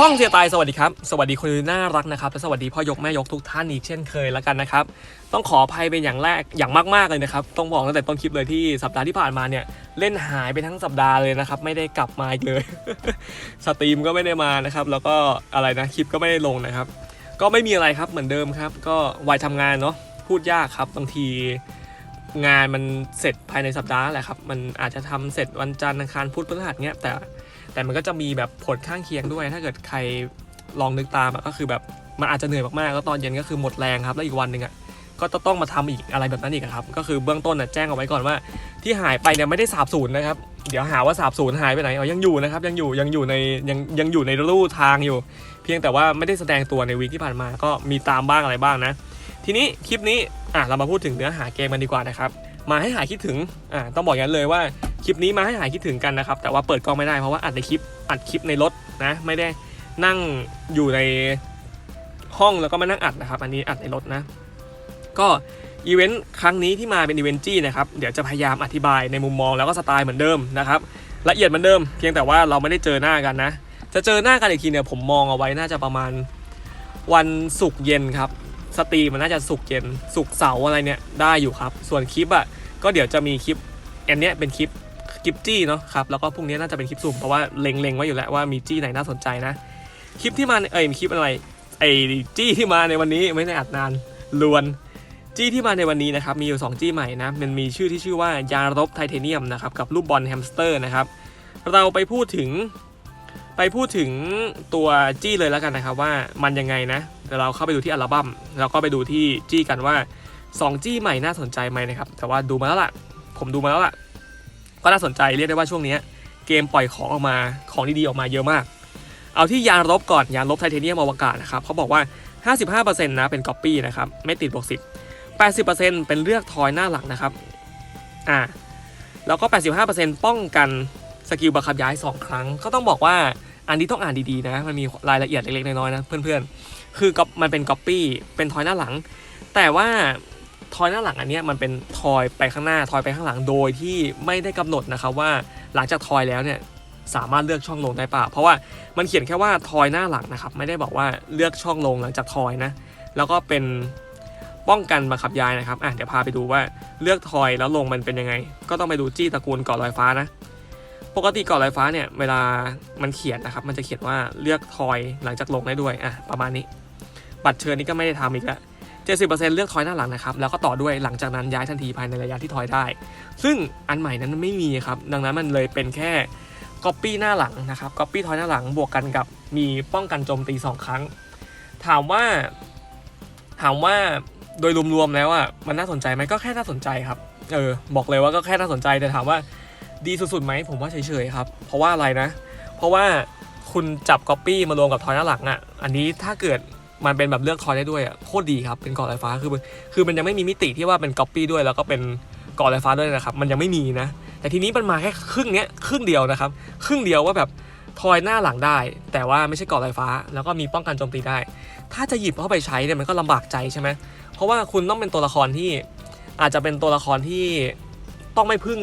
ช่องเสียตายสวัสดีครับ สวัสดีคนน่ารักนะครับและสวัสดีพ่อยกแม่ยกทุกท่านอีกเช่นเคยแล้วกันนะครับ ต้องขออภัยเป็นอย่างแรกอย่างมากๆเลยนะครับ ต้องบอกตั้งแต่ต้นคลิปเลยที่สัปดาห์ที่ผ่านมาเนี่ยเล่นหายไปทั้งสัปดาห์เลยนะครับ ไม่ได้กลับมาอีกเลย สตรีมก็ไม่ได้มานะครับ แล้วก็อะไรนะคลิปก็ไม่ได้ลงนะครับ ก็ไม่มีอะไรครับเหมือนเดิมครับ ก็วัยทำงานเนาะพูดยากครับบางทีงานมันเสร็จภายในสัปดาห์แหละครับ มันอาจจะทำเสร็จวันจันทร์อังคารพุธพฤหัสเนี้ยแต่ แต่มันก็จะมีแบบผลข้างเคียงด้วย ถ้าเกิดใครลองนึกตามก็คือแบบมันอาจจะเหนื่อยมากๆแล้วตอนเย็นก็คือหมดแรงครับแล้วอีกวันหนึ่งอะก็จะต้องมาทำอีกอะไรแบบนั้นอีกครับ ก็คือเบื้องต้นน่ะแจ้งเอาไว้ก่อนว่า ที่หายไปเนี่ยไม่ได้สาบสูญนะครับ เดี๋ยวหาว่าสาบสูญหายไปไหนเอายังอยู่นะครับ ยังอยู่ยังอยู่ในยังยังอยู่ในรูทางอยู่ เพียงแต่ว่าไม่ได้แสดงตัวในวีคที่ผ่านมา ก็มีตามบ้างอะไรบ้างนะ ทีนี้คลิปนี้อะเรามาพูดถึงเนื้อหาเกมกันดีกว่านะครับ มาให้หายคิดถึงอ่าต้องบอกอย่างนั้นเลยว่า คลิปนี้มาให้หายคิดถึงกันนะครับ แต่ว่าเปิดกล้องไม่ได้เพราะว่าอัดในคลิปอัดคลิปในรถนะ ไม่ได้นั่งอยู่ในห้องแล้วก็มานั่งอัดนะครับ อันนี้อัดในรถนะ ก็อีเวนต์ครั้งนี้ที่มาเป็นอีเวนต์จี้นะครับ เดี๋ยวจะพยายามอธิบายในมุมมองแล้วก็สไตล์เหมือนเดิมนะครับ ละเอียดเหมือนเดิม เพียงแต่ว่าเราไม่ได้เจอหน้ากันนะ จะเจอหน้ากันอีกทีเนี่ยผมมองเอาไว้น่าจะประมาณวันศุกร์เย็นครับ สตรีมมันน่าจะสุกร์เย็นสุกร์เสาร์อะไรเนี่ยได้อยู่ครับ ส่วนคลิปอะก็เดี๋ยวจะมีคลิปอันเนี้ยเป็นคลิป คลิปจี้เนาะครับแล้วก็พรุ่งนี้น่าจะเป็นคลิปสุ่มเพราะว่าเล็งๆไว้อยู่แล้วว่ามีจี้ไหนน่าสนใจนะ คลิปที่มาเอ้ยคลิปอะไรไอ้จี้ที่มาในวันนี้ไม่ได้อัดนานลวนจี้ที่มาในวันนี้นะครับมีอยู่ 2 จี้ใหม่นะมันมีชื่อที่ชื่อว่ายารบไทเทเนียมนะครับกับรูปบอลแฮมสเตอร์นะครับเราไปพูดถึงไปพูดถึงตัวจี้เลยแล้วกันนะครับว่ามันยังไงนะเดี๋ยวเราเข้าไปดูที่อัลบั้มแล้วก็ไปดูที่จี้กันว่า 2 จี้ใหม่น่าสนใจไหมนะครับแต่ว่าดูมาแล้วล่ะ ผมดูมาแล้วล่ะ ก็น่าสนใจเรียกได้ว่าช่วงนี้เกมปล่อยของออกมาของดีๆออกมาเยอะมาก เอาที่ยานรบก่อนยานรบไทเทเนียมอวกาศนะครับเขาบอกว่า 55%นะเป็นก๊อปปี้นะครับไม่ติดบวก10 80%เป็นเลือกทอยหน้าหลังนะครับอ่าแล้วก็ 85%ป้องกันสกิลบังคับย้าย 2 ครั้ง ก็ต้องบอกว่าอันนี้ต้องอ่านดีๆนะ มันมีรายละเอียดเล็กๆน้อยๆนะเพื่อนๆ คือก็มันเป็นก๊อปปี้เป็นทอยหน้าหลัง แต่ว่า ทอยหน้าหลังอันนี้มันเป็นทอยไปข้างหน้าทอยไปข้างหลังโดยที่ไม่ได้กำหนดนะครับว่าหลังจากทอยแล้วเนี่ยสามารถเลือกช่องลงได้ป่าเพราะว่ามันเขียนแค่ว่าทอยหน้าหลังนะครับไม่ได้บอกว่าเลือกช่องลงหลังจากทอยนะแล้วก็เป็นป้องกันบังคับย้ายนะครับอะเดี๋ยวพาไปดูว่าเลือกทอยแล้วลงมันเป็นยังไง ก็ต้องไปดูจี้ตระกูลเกาะลอยฟ้านะ ปกติเกาะลอยฟ้าเนี่ยเวลามันเขียนนะครับ มันจะเขียนว่าเลือกทอยหลังจากลงได้ด้วยอะประมาณนี้ บัตรเชิญนี่ก็ไม่ได้ทำอีกแล้ว เจ็ดสิบเปอร์เซ็นต์เลือกทอยหน้าหลังนะครับ แล้วก็ต่อด้วยหลังจากนั้นย้ายทันทีภายในระยะที่ทอยได้ ซึ่งอันใหม่นั้นไม่มีครับ ดังนั้นมันเลยเป็นแค่ก๊อปปี้หน้าหลังนะครับก๊อปปี้ทอยหน้าหลังบวกกันกับมีป้องกันโจมตีสองครั้ง ถามว่า ถามว่าโดยรวมๆแล้วอะมันน่าสนใจไหมก็แค่น่าสนใจครับ เออ บอกเลยว่าก็แค่น่าสนใจแต่ถามว่าดีสุดๆไหมผมว่าเฉยๆครับ เพราะว่าอะไรนะ เพราะว่าคุณจับก๊อปปี้มารวมกับทอยหน้าหลังอะ อันนี้ถ้าเกิด มันเป็นแบบเลือกทอยได้ด้วยอะโคตรดีครับเป็นเกาะลอยฟ้าคือคือมันยังไม่มีมิติที่ว่าเป็นก๊อปปี้ด้วย แล้วก็เป็นเกาะลอยฟ้าด้วยนะครับ มันยังไม่มีนะ แต่ทีนี้มันมาแค่ครึ่งเนี้ยครึ่งเดียวนะครับ ครึ่งเดียวว่าแบบทอยหน้าหลังได้ แต่ว่าไม่ใช่เกาะลอยฟ้า แล้วก็มีป้องกันโจมตีได้ ถ้าจะหยิบเข้าไปใช้เนี่ยมันก็ลำบากใจใช่ไหมเพราะว่าคุณต้องเป็นตัวละครที่อาจจะเป็นตัวละครที่ต้องไม่พึ่ง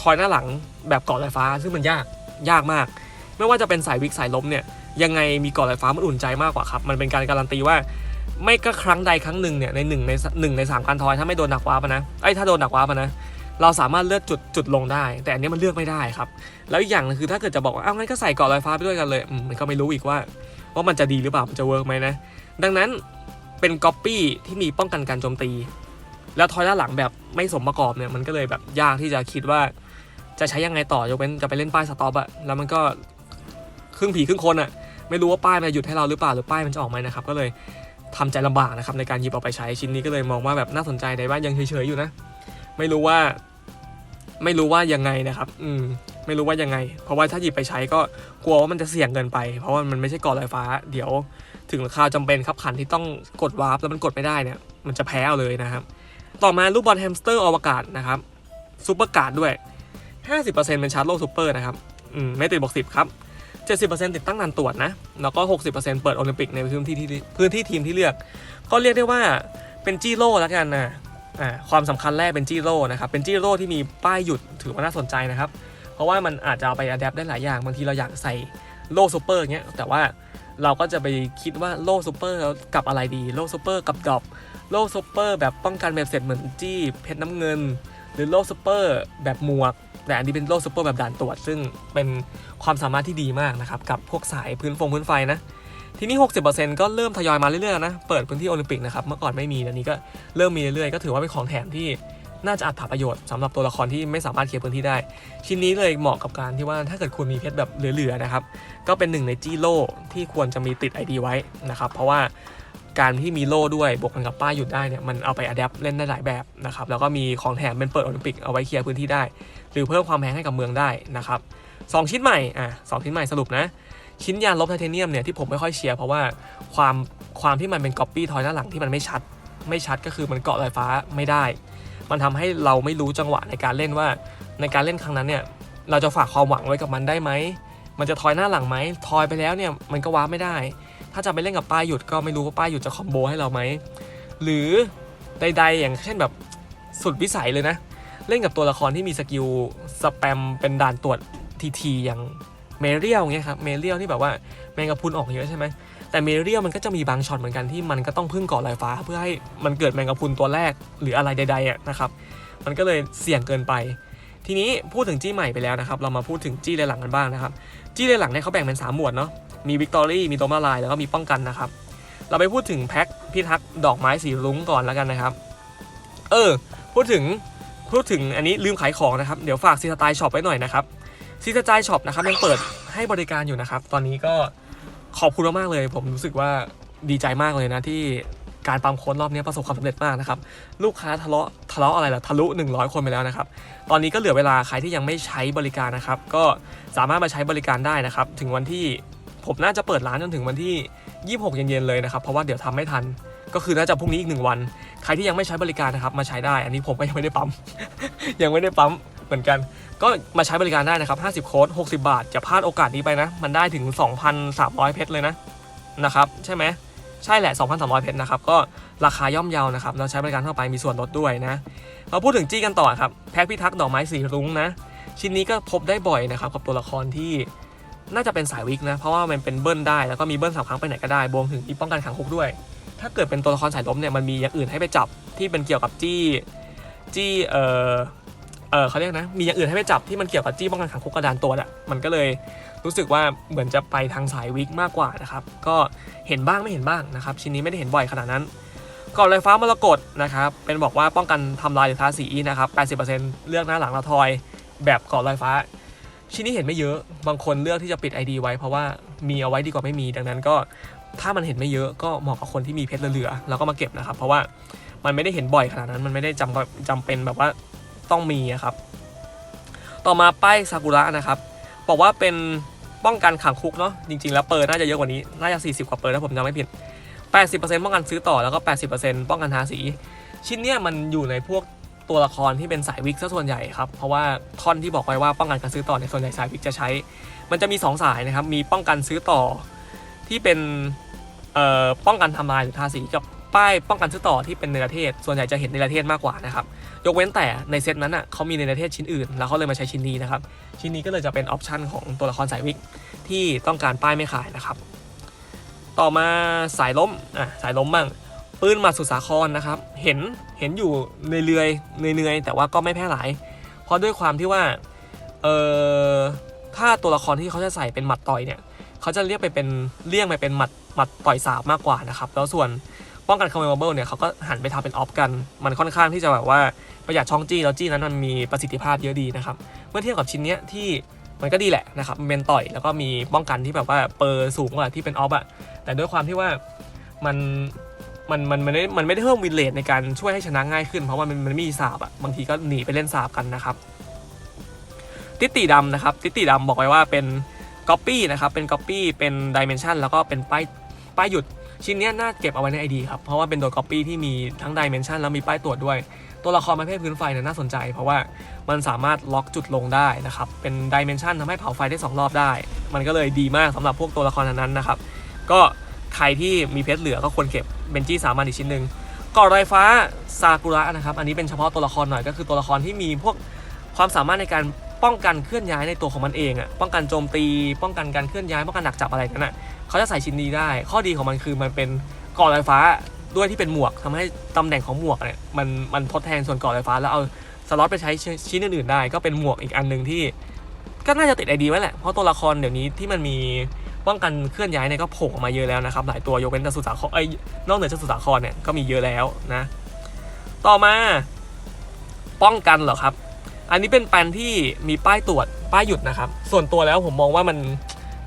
ทอยหน้าหลังแบบเกาะลอยฟ้า ซึ่งมันยากยากมาก ไม่ว่าจะเป็นสายวิกสายล้มเนี่ย ยังไงมีกาะลอยฟ้ามันอุ่นใจมากกว่าครับ มันเป็นการการันตีว่าไม่ก็ครั้งใดครั้งหนึ่งเนี่ยในหนึ่งในหนึ่งในสามการทอยถ้าไม่โดนดักว้าปะนะไอ้ถ้าโดนดักว้าปะนะเราสามารถเลือกจุดจุดลงได้ แต่อันนี้มันเลือกไม่ได้ครับ แล้วอีกอย่างคือถ้าเกิดจะบอกว่าอ้างั้นก็ใส่เกาะลอยฟ้าไปด้วยกันเลยมมันก็ไม่รู้อีกว่า ว่ามันจะดีหรือเปล่ามันจะเวิร์กไหมนะ ดังนั้นเป็นก๊อปปี้ที่มีป้องกันการโจมตี แล้วทอยด้านหลังแบบไม่สมประกอบเนี่ยมันก็เลยแบบยากที่จะคิดว่า จะใช้ยังไงต่อยกเว้นจะไปเล่นป้ายสต็อปอะแล้วมันก็ครึ่งผีครึ่งคนอะ ไม่รู้ว่าป้ายมันจะหยุดให้เราหรือเปล่าหรือป้ายมันจะออกไหมนะครับก็เลยทำใจลำบากนะครับในการหยิบเอาไปใช้ชิ้นนี้ก็เลยมองว่าแบบน่าสนใจในบ้ายังเฉยๆอยู่นะ ไม่รู้ว่า ไม่รู้ว่ายังไงนะครับ อืม ไม่รู้ว่ายังไง เพราะว่าถ้าหยิบไปใช้ก็กลัวว่ามันจะเสี่ยงเกินไป เพราะว่ามันไม่ใช่กาะลอยฟ้า เดี๋ยวถึงคราวจำเป็นครับขันที่ต้องกดวาร์ปแล้วมันกดไม่ได้เนี่ย มันจะแพ้เอาเลยนะครับ ต่อมาลูกบอลแฮมสเตอร์อวกาศนะครับซูเปอร์การ์ดด้วย 50%เป็นชาร์จโลกซูเปอร์นะครับ อืมไม่ติดบวก10ครับ 70%ติดตั้งด่านตรวจนะ แล้วก็ 60%เปิดโอลิมปิกในพื้นที่ที่พื้นที่ทีมที่เลือก ก็เรียกได้ว่าเป็นจี้โร่แล้วกันนะอ่าความสำคัญแรกเป็นจี้โร่นะครับ เป็นจี้โร่ที่มีป้ายหยุดถือว่าน่าสนใจนะครับ เพราะว่ามันอาจจะเอาไปอัดแอปได้หลายอย่าง บางทีเราอยากใส่โล่ซูเปอร์เงี้ย แต่ว่าเราก็จะไปคิดว่าโล่ซูเปอร์กับอะไรดี โล่ซูเปอร์กับดรอปโล่ซูเปอร์แบบป้องกันแบบเสร็จเหมือนจี้เพชรน้ำเงิน หรือโล่ซูเปอร์แบบหมวก แต่อันนี้เป็นโล่ซูเปอร์แบบด่านตรวจ ซึ่งเป็นความสามารถที่ดีมากนะครับ กับพวกสายพื้นฟงพื้นไฟนะ ทีนี้ 60%ก็เริ่มทยอยมาเรื่อยๆนะ เปิดพื้นที่โอลิมปิกนะครับ เมื่อก่อนไม่มีเดี๋ยวนี้ก็เริ่มมีเรื่อยๆ ก็ถือว่าเป็นของแถมที่น่าจะอัดประโยชน์สำหรับตัวละครที่ไม่สามารถเคลียร์พื้นที่ได้ ชิ้นนี้เลยเหมาะกับการที่ว่าถ้าเกิดคุณมีเพชรแบบเหลือๆนะครับ ก็เป็นหนึ่งในจี้โล่ที่ควรจะมีติด ID ไว้นะครับ เพราะว่า การที่มีโล่ด้วยบวกกันกับป้ายหยุดได้เนี่ยมันเอาไปอัดแอปเล่นได้หลายแบบนะครับแล้วก็มีของแถมเป็นเปิดโอลิมปิกเอาไว้เคลียร์พื้นที่ได้ หรือเพิ่มความแพงให้กับเมืองได้นะครับสองชิ้นใหม่อะสองชิ้นใหม่สรุปนะ ชิ้นยานลบไทเทเนียมเนี่ยที่ผมไม่ค่อยเชียร์เพราะว่าความความที่มันเป็นก๊อปปี้ทอยหน้าหลังที่มันไม่ชัด ไม่ชัดก็คือมันเกาะลอยฟ้าไม่ได้ มันทำให้เราไม่รู้จังหวะในการเล่นว่า ในการเล่นครั้งนั้นเนี่ยเราจะฝากความหวังไว้กับมันได้ไหมมันจะทอยหน้าหลังไหมทอยไปแล้วเนี่ยมันก็ว้าไม่ได้ ถ้าจะไปเล่นกับป้ายหยุดก็ไม่รู้ว่าป้ายหยุดจะคอมโบให้เราไหม หรือใดๆ อย่างเช่นแบบสุดวิสัยเลยนะ เล่นกับตัวละครที่มีสกิลสแปมเป็นด่านตรวจทีๆอย่างเมเรียลเงี้ยครับเมเรียลที่แบบว่าแมงกะพุนออกเยอะใช่ไหมแต่เมเรียลมันก็จะมีบางช็อตเหมือนกันที่มันก็ต้องพึ่งเกาะลอยฟ้า เพื่อให้มันเกิดแมงกะพุนตัวแรกหรืออะไรใดๆอะนะครับ มันก็เลยเสี่ยงเกินไป ทีนี้พูดถึงจี้ใหม่ไปแล้วนะครับ เรามาพูดถึงจี้เลนหลังกันบ้างนะครับ จี้เลนหลังเนี่ยเขาแบ่งเป็นสามหมวดเนาะ มีวิกตอรี่ มีตัวละลาย แล้วก็มีป้องกันนะครับ เราไปพูดถึงแพ็คพิทักษ์ดอกไม้สีรุ้งก่อนแล้วกันนะครับ เออ พูดถึง พูดถึงอันนี้ลืมขายของนะครับ เดี๋ยวฝากซีสไตล์ช็อปไว้หน่อยนะครับซีสไตล์ช็อปนะครับยังเปิดให้บริการอยู่นะครับ ตอนนี้ก็ขอบคุณมากๆเลย ผมรู้สึกว่าดีใจมากเลยนะที่ การปั๊มโค้ดรอบนี้ประสบความสำเร็จมากนะครับ ลูกค้าทะเลาะทะเลาะอะไรล่ะทะลุ 100 คนไปแล้วนะครับ ตอนนี้ก็เหลือเวลาใครที่ยังไม่ใช้บริการนะครับ ก็สามารถมาใช้บริการได้นะครับ ถึงวันที่ผมน่าจะเปิดร้านจนถึงวันที่ 26 เย็นๆเลยนะครับ เพราะว่าเดี๋ยวทำไม่ทัน ก็คือน่าจะพรุ่งนี้อีกหนึ่งวัน ใครที่ยังไม่ใช้บริการนะครับ มาใช้ได้ อันนี้ผมก็ยังไม่ได้ปั๊ม ยังไม่ได้ปั๊มเหมือนกัน ก็มาใช้บริการได้นะครับ 50 โค้ด 60 บาท จะพลาดโอกาสนี้ไปนะ มันได้ถึง 2,300 เพชรเลยนะ นะครับ ใช่ไหม ใช่แหละ 2,300 เพชรนะครับ ก็ราคาย่อมเยานะครับ เราใช้บริการทั่วไปมีส่วนลดด้วยนะมาพูดถึงจี้กันต่อครับ แพ็คพิทักษ์ดอกไม้สีรุ้งนะ ชิ้นนี้ก็พบได้บ่อยนะครับ กับตัวละครที่น่าจะเป็นสายวิกนะ เพราะว่ามันเป็นเบิ้ลได้ แล้วก็มีเบิ้ลสามครั้งไปไหนก็ได้บวมถึงมีป้องกันขังคุกด้วย ถ้าเกิดเป็นตัวละครสายล้มเนี่ย มันมีอย่างอื่นให้ไปจับที่เป็นเกี่ยวกับจี้ จี้ เออเออเขาเรียกนะ มีอย่างอื่นให้ไปจับที่มันเกี่ยวกับจี้ป้องกันขังคุกกระดานตัวอะ มันก็เลย รู้สึกว่าเหมือนจะไปทางสายวิกมากกว่านะครับ ก็เห็นบ้างไม่เห็นบ้างนะครับ ชิ้นนี้ไม่ได้เห็นบ่อยขนาดนั้นกรอบลอยฟ้ามรกตนะครับเป็นบอกว่าป้องกันทำลายหรือทาสีนะครับ 80%เลือกหน้าหลังละทอย แบบกรอบลอยฟ้า ชิ้นนี้เห็นไม่เยอะ บางคนเลือกที่จะปิด ID ไว้เพราะว่ามีเอาไว้ดีกว่าไม่มี ดังนั้นก็ถ้ามันเห็นไม่เยอะก็เหมาะกับคนที่มีเพชรเหลือๆแล้วก็มาเก็บนะครับ เพราะว่ามันไม่ได้เห็นบ่อยขนาดนั้น มันไม่ได้จำจำเป็นแบบว่าต้องมีครับ ต่อมาป้ายซากุระนะครับ บอกว่าเป็น ป้องกันขังคุกเนาะจริงๆ แล้วเปิดน่าจะเยอะกว่านี้ น่าจะ 40 กว่าเปิดถ้าผมจำไม่ผิด 80%ป้องกันซื้อต่อแล้วก็ 80%ป้องกันทาสี ชิ้นเนี้ยมันอยู่ในพวกตัวละครที่เป็นสายวิกซะส่วนใหญ่ครับ เพราะว่าท่อนที่บอกไว้ว่าป้องกันการซื้อต่อในส่วนใหญ่สายวิกจะใช้ มันจะมี 2 สายนะครับ มีป้องกันซื้อต่อที่เป็นเอ่อป้องกันทำลายหรือทาสีกับ ป้ายป้องกันซื้อต่อที่เป็นเนประเทศ ส่วนใหญ่จะเห็นเนประเทศมากกว่านะครับ ยกเว้นแต่ในเซตนั้นอะเขามีเนประเทศชิ้นอื่น แล้วเขาเลยมาใช้ชิ้นนี้นะครับ ชิ้นนี้ก็เลยจะเป็นออปชันของตัวละครสายวิกที่ต้องการป้ายไม่ขายนะครับ ต่อมาสายล้มอะสายล้มบ้างปืนมาสุดสาครนะครับ เห็นเห็นอยู่ในเรือยเนื่อยแต่ว่าก็ไม่แพร่หลาย เพราะด้วยความที่ว่าเออถ้าตัวละครที่เขาจะใส่เป็นหมัดต่อยเนี่ยเขาจะเรียกไปเป็นเลี่ยงไปเป็นหมัดหมัดต่อยสาบมากกว่านะครับ แล้วส่วน ป้องกันคอมเมอร์เบิลเนี่ยเขาก็หันไปทำเป็นออฟกัน มันค่อนข้างที่จะแบบว่าประหยัดช่องจี้แล้วจี้นั้นมันมีประสิทธิภาพเยอะดีนะครับ เมื่อเทียบกับชิ้นเนี้ยที่มันก็ดีแหละนะครับมันเป็นต่อยแล้วก็มีป้องกันที่แบบว่าเปอร์สูงกว่าที่เป็นออฟอะแต่ด้วยความที่ว่ามันมันมันมันไม่ได้มันไม่ได้เพิ่มวินเลทในการช่วยให้ชนะง่ายขึ้น เพราะว่ามันมันไม่มีสาบอะบางทีก็หนีไปเล่นสาบกันนะครับ ติติดำนะครับ ติติดำบอกไว้ว่าเป็นก๊อปปี้นะครับเป็นก๊อปปี้เป็นดิเมนชันแล้วก็เป็นป้ายป้ายหยุด ชิ้นนี้น่าเก็บเอาไว้ใน ID ครับ เพราะว่าเป็นตัวก๊อปปี้ที่มีทั้งดิเมนชันแล้วมีป้ายตรวจด้วย ตัวละครประเภทพื้นไฟเนี่ยน่าสนใจ เพราะว่ามันสามารถล็อกจุดลงได้นะครับ เป็นดิเมนชันทำให้เผาไฟได้ 2 รอบได้ มันก็เลยดีมากสำหรับพวกตัวละครนั้นนะครับ ก็ใครที่มีเพชรเหลือก็ควรเก็บเบนจี้สามัญอีกชิ้นหนึ่งก่อรอยฟ้าซากุระนะครับ อันนี้เป็นเฉพาะตัวละครหน่อยก็คือตัวละครที่มีพวกความสามารถในการ ป้องกันเคลื่อนย้ายในตัวของมันเองอะป้องกันโจมตี ป้องกันการเคลื่อนย้ายป้องกันหนักจับอะไรนั่นอะเขาจะใส่ชิ้นนี้ได้ ข้อดีของมันคือมันเป็นก่อไฟฟ้าด้วยที่เป็นหมวกทำให้ตำแหน่งของหมวกเนี่ยมันมันทดแทนส่วนก่อไฟฟ้าแล้วเอาสล็อตไปใช้ชิ้นอื่นๆได้ ก็เป็นหมวกอีกอันหนึ่งที่ ก็น่าจะติดไอดีไว้แหละเพราะตัวละครเดี๋ยวนี้ที่มันมีป้องกันเคลื่อนย้ายเนี่ยก็โผล่ออกมาเยอะแล้วนะครับหลายตัวยกเว้นจตุสาครไอ้นอกเหนือจากจตุสาครเนี่ยก็มีเยอะแล้วนะ ต่อมา ป้องกันเหรอครับ อันนี้เป็นแปลนที่มีป้ายตรวจป้ายหยุดนะครับ ส่วนตัวแล้วผมมองว่ามัน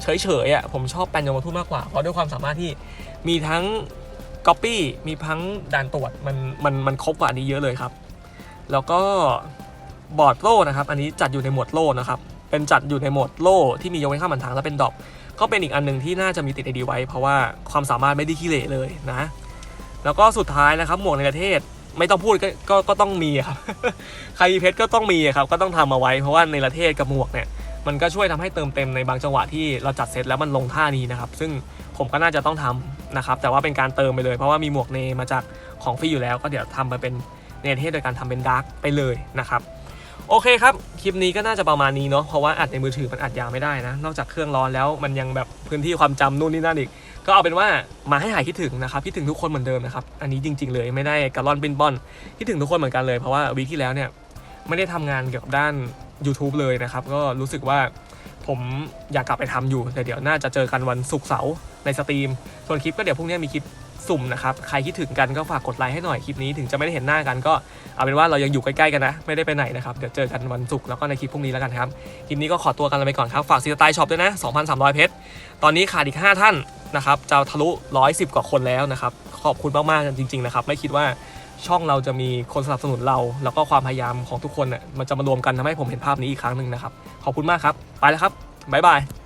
เฉยๆอะผมชอบแปลนยมทูตมากกว่า เพราะด้วยความสามารถที่มีทั้งก๊อปปี้มีทั้งด่านตรวจมันมันมันครบกว่าอันนี้เยอะเลยครับ แล้วก็บอร์ดโล่นะครับ อันนี้จัดอยู่ในหมวดโล่นะครับ เป็นจัดอยู่ในหมวดโล่ที่มียกเว้นข้ามหันทางและเป็นดอปก็เป็นอีกอันหนึ่งที่น่าจะมีติดไอดีไว้ เพราะว่าความสามารถไม่ได้ขี้เหร่เลยนะ แล้วก็สุดท้ายนะครับหมวกในประเทศ ไม่ต้องพูดก็ก็ก็ต้องมีครับใครมีเพชรก็ต้องมีครับก็ต้องทำเอาไว้เพราะว่าในประเทศกับหมวกเนี่ยมันก็ช่วยทำให้เติมเต็มในบางจังหวะที่เราจัดเซตแล้วมันลงท่านี้นะครับ ซึ่งผมก็น่าจะต้องทำนะครับ แต่ว่าเป็นการเติมไปเลย เพราะว่ามีหมวกเนมาจากของฟรีอยู่แล้ว ก็เดี๋ยวทำมาเป็นในประเทศโดยการทำเป็นดาร์กไปเลยนะครับโอเคครับ คลิปนี้ก็น่าจะประมาณนี้เนาะเพราะว่าอัดในมือถือมันอัดยาวไม่ได้นะ นอกจากเครื่องร้อนแล้วมันยังแบบพื้นที่ความจำนู่นนี่นั่นอีก ก็เอาเป็นว่ามาให้หายคิดถึงนะครับคิดถึงทุกคนเหมือนเดิมนะครับอันนี้จริง ๆ เลยไม่ได้กระล่อนปินป้อนคิดถึงทุกคนเหมือนกันเลยเพราะว่าวีคที่แล้วเนี่ยไม่ได้ทำงานเกี่ยวกับด้าน YouTube เลยนะครับก็รู้สึกว่าผมอยากกลับไปทำอยู่แต่เดี๋ยวน่าจะเจอกันวันศุกร์เสาร์ในสตรีม ส่วนคลิปก็เดี๋ยวพรุ่งนี้มีคลิป สุ่มนะครับ ใครคิดถึงกันก็ฝากกดไลค์ให้หน่อยคลิปนี้ถึงจะไม่ได้เห็นหน้ากันก็เอาเป็นว่าเรายังอยู่ใกล้ๆกันนะ ไม่ได้ไปไหนนะครับ เดี๋ยวเจอกันวันศุกร์แล้วก็ในคลิปพรุ่งนี้แล้วกันครับ คลิปนี้ก็ขอตัวกันไปก่อนครับ ฝากซีสไตล์ช็อปด้วยนะ 2,300 เพชร ตอนนี้ขาดอีก 5 ท่านนะครับจะทะลุ 110 กว่าคนแล้วนะครับ ขอบคุณมากๆจริงๆนะครับ ไม่คิดว่าช่องเราจะมีคนสนับสนุนเรา แล้วก็ความพยายามของทุกคนน่ะมันจะมารวมกันทำให้ผมเห็นภาพนี้อีกครั้งหนึ่งนะครับ ขอบคุณมากครับ ไปแล้วครับบ๊ายบาย